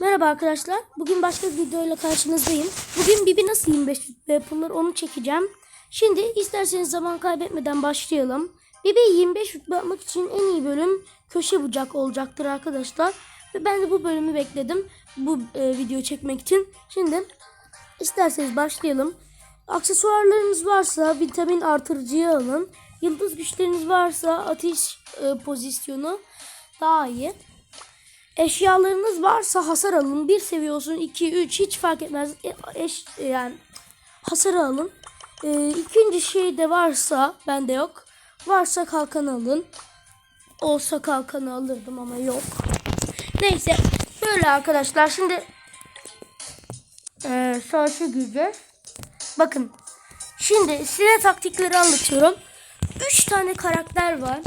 Merhaba arkadaşlar. Bugün başka bir videoyla karşınızdayım. Bugün Bibi nasıl 25 rütbe yapılır onu çekeceğim. Şimdi isterseniz zaman kaybetmeden başlayalım. Bibi 25 rütbe yapmak için en iyi bölüm köşe bucak olacaktır arkadaşlar. Ve ben de bu bölümü bekledim. Bu e, video çekmek için. Şimdi isterseniz başlayalım. Aksesuarlarınız varsa vitamin artırıcıyı alın. Yıldız güçleriniz varsa ateş e, pozisyonu daha iyi. Eşyalarınız varsa hasar alın. Bir seviye olsun 2 3 hiç fark etmez. E, Eş, yani hasarı alın. E, ikinci şey de varsa bende yok. Varsa kalkan alın. Olsa kalkanı alırdım ama yok. Neyse böyle arkadaşlar şimdi e, savaşa gireceğiz. Bakın şimdi size taktikleri anlatıyorum. 3 tane karakter var.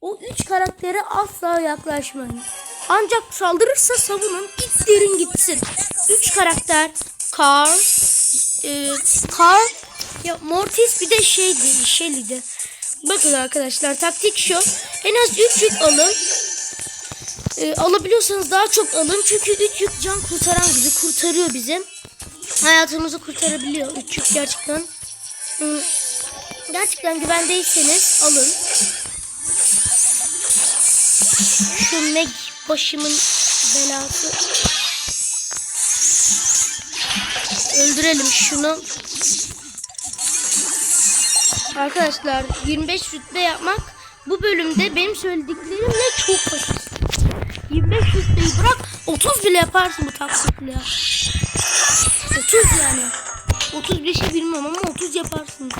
O 3 karaktere asla yaklaşmayın. Ancak saldırırsa savunun ittirin gitsin. 3 karakter Carl, e, Carl, ya Mortis bir de şeydi, Shelly'di. Bakın arkadaşlar taktik şu. En az 3 yük alın. E, alabiliyorsanız daha çok alın. Çünkü 3 yük can kurtaran gibi kurtarıyor bizi. Hayatımızı kurtarabiliyor 3 yük gerçekten. Hı, Gerçekten güvendeyseniz alın. Şu Meg başımın belası. Öldürelim şunu. Arkadaşlar 25 rütbe yapmak bu bölümde benim söylediklerimle çok basit. 25 rütbeyi bırak 30 bile yaparsın bu taktikle. 30 yani. 35'i şey bilmem ama 30 yaparsın.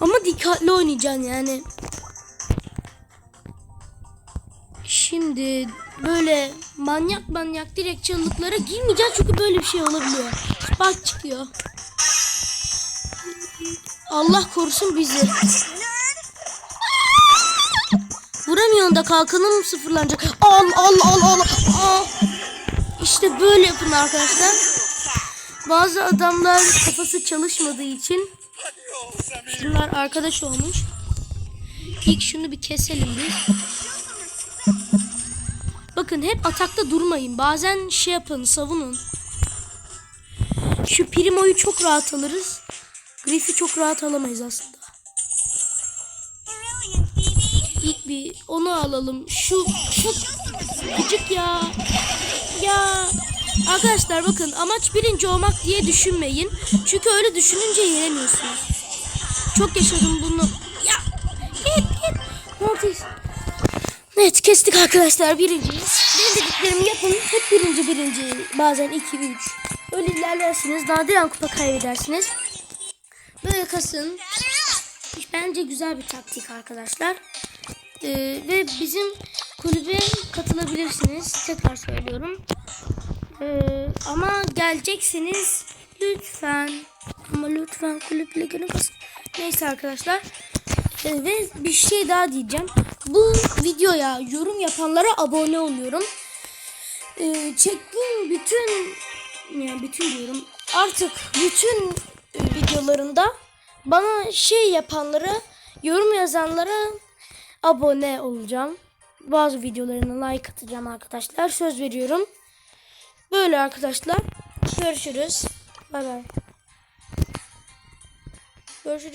Ama dikkatli oynayacaksın yani. Şimdi böyle manyak manyak direkt çığlıklara girmeyeceğiz çünkü böyle bir şey olabiliyor. Bak çıkıyor. Allah korusun bizi. Vuramıyorsun da kalkanın mı sıfırlanacak? Al al al al. al. İşte böyle yapın arkadaşlar. Bazı adamlar kafası çalışmadığı için şunlar arkadaş olmuş. İlk şunu bir keselim biz. Bakın hep atakta durmayın. Bazen şey yapın, savunun. Şu Primo'yu çok rahat alırız. Griff'i çok rahat alamayız aslında. İlk bir onu alalım. Şu şu gıcık ya. Ya arkadaşlar bakın amaç birinci olmak diye düşünmeyin. Çünkü öyle düşününce yenemiyorsunuz. Çok yaşadım bunu. Ya git git. Mortis. Evet kestik arkadaşlar birinciyiz. Dediklerimi yapın. Hep birinci birinci. Bazen iki üç. Öyle ilerlersiniz. Nadiren kupa kaybedersiniz. Böyle kasın. Bence güzel bir taktik arkadaşlar. Ee, ve bizim kulübe katılabilirsiniz. Tekrar söylüyorum. Ee, ama geleceksiniz lütfen. Ama lütfen kulüp ligine basın. Neyse arkadaşlar. Ve bir şey daha diyeceğim. Bu videoya yorum yapanlara abone oluyorum. Ee, çektiğim bütün yani bütün diyorum artık bütün videolarında bana şey yapanlara yorum yazanlara abone olacağım. Bazı videolarına like atacağım arkadaşlar. Söz veriyorum. Böyle arkadaşlar. Görüşürüz. Bay bay. Görüşürüz.